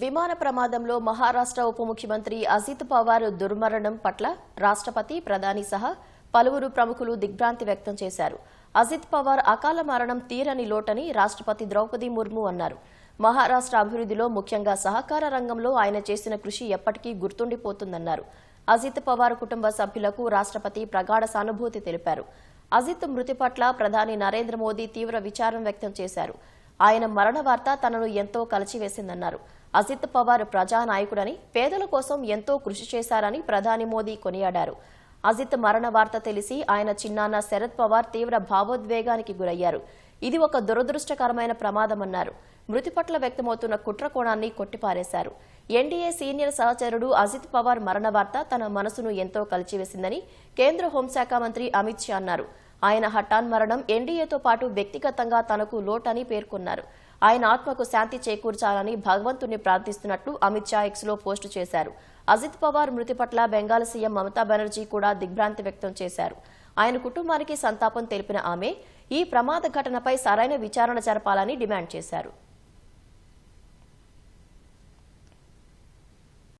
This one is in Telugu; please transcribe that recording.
విమాన ప్రమాదంలో మహారాష్ట్ర ఉప ముఖ్యమంత్రి అజిత్ పవార్ దుర్మరణం పట్ల రాష్ట్రపతి ప్రధాని సహా పలువురు ప్రముఖులు దిగ్భ్రాంతి వ్యక్తం చేశారు. అజిత్ పవార్ అకాల మరణం తీరని లోటని రాష్ట్రపతి ద్రౌపది ముర్ము అన్నారు. మహారాష్ట్ర అభివృద్ధిలో ముఖ్యంగా సహకార రంగంలో ఆయన చేసిన కృషి ఎప్పటికీ గుర్తుండిపోతుందన్నారు. అజిత్ పవార్ కుటుంబ సభ్యులకు రాష్ట్రపతి ప్రగాఢ సానుభూతి తెలిపారు. అజిత్ మృతి పట్ల ప్రధాని నరేంద్ర మోదీ తీవ్ర విచారం వ్యక్తం చేశారు. ఆయన మరణ వార్త తనను ఎంతో కలిచివేసిందన్నారు. అజిత్ పవార్ ప్రజానాయకుడని పేదల కోసం ఎంతో కృషి చేశారని ప్రధాని మోదీ కొనియాడారు. అజిత్ మరణ వార్త తెలిసి ఆయన చిన్నాన్న శరద్ పవార్ తీవ్ర భావోద్వేగానికి గురయ్యారు. ఇది ఒక దురదృష్టకరమైన ప్రమాదమన్నారు. మృతి పట్ల వ్యక్తమవుతున్న కుట్ర కోణాన్ని కొట్టిపారేశారు. ఎన్డీఏ సీనియర్ సహచరుడు అజిత్ పవార్ మరణ వార్త తన మనసును ఎంతో కలిచివేసిందని కేంద్ర హోంశాఖ మంత్రి అమిత్ షా అన్నారు. ఆయన హఠాన్ మరణం ఎన్డీఏతో పాటు వ్యక్తిగతంగా తనకు లోటని పేర్కొన్నారు. ఆయన ఆత్మకు శాంతి చేకూర్చాలని భగవంతుని ప్రార్థిస్తున్నట్లు అమిత్ షా ఎక్స్లో పోస్టు చేశారు. అజిత్ పవార్ మృతి పట్ల బెంగాల్ సీఎం మమతా బెనర్జీ కూడా దిగ్భ్రాంతి వ్యక్తం చేశారు. ఆయన కుటుంబానికి సంతాపం తెలిపిన ఆమె ఈ ప్రమాద ఘటనపై సరైన విచారణ జరపాలని డిమాండ్ చేశారు.